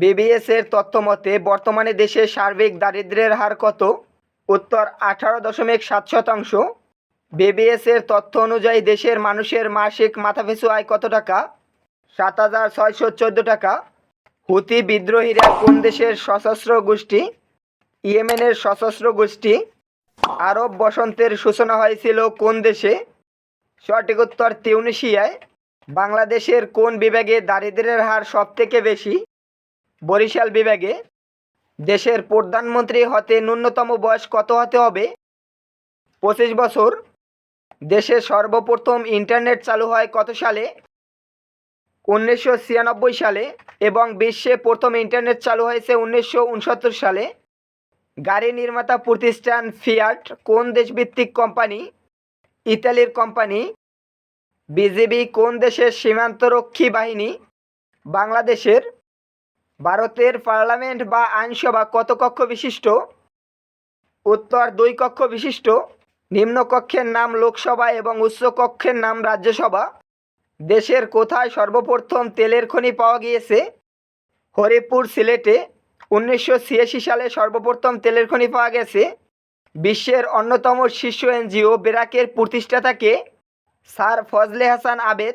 BBS এর তথ্য মতে, বর্তমানে দেশে সার্বিক দারিদ্র্যের হার কত? উত্তর, আঠারো দশমিক সাত শতাংশ। বিবিএস এর তথ্য অনুযায়ী দেশের মানুষের মাসিক মাথাপিছু আয় কত টাকা? সাত হাজার ছয়শো চোদ্দ টাকা। হুতি বিদ্রোহীরা কোন দেশের সশস্ত্র গোষ্ঠী? ইয়েমেনের সশস্ত্র গোষ্ঠী। আরব বসন্তের সূচনা হয়েছিল কোন দেশে? সঠিক উত্তর, তিউনিশিয়ায়। বাংলাদেশের কোন বিভাগে দারিদ্র্যের হার সবথেকে বেশি? বরিশাল বিভাগে দেশের প্রধানমন্ত্রী হতে ন্যূনতম বয়স কত হতে হবে? পঁচিশ বছর। দেশে সর্বপ্রথম ইন্টারনেট চালু হয় কত সালে? উনিশশো ছিয়ানব্বই সালে এবং বিশ্বে প্রথম ইন্টারনেট চালু হয়েছে উনিশশো উনসত্তর সালে। গাড়ি নির্মাতা প্রতিষ্ঠান ফিয়াট কোন দেশভিত্তিক কোম্পানি? ইতালির কোম্পানি। বিজেপি কোন দেশের সীমান্তরক্ষী বাহিনী? বাংলাদেশের ভারতের পার্লামেন্ট বা আইনসভা কত কক্ষ বিশিষ্ট? উত্তর দুই কক্ষ বিশিষ্ট। নিম্নকক্ষের নাম লোকসভা এবং উচ্চ কক্ষের নাম রাজ্যসভা। দেশের কোথায় সর্বপ্রথম তেলের খনি পাওয়া গিয়েছে? হরিপুর সিলেটে উনিশশো ছিয়াশি সালে সর্বপ্রথম তেলের খনি পাওয়া গেছে। বিশ্বের অন্যতম শীর্ষ এনজিও বেরাকের প্রতিষ্ঠাতাকে স্যার ফজলে হাসান আবেদ।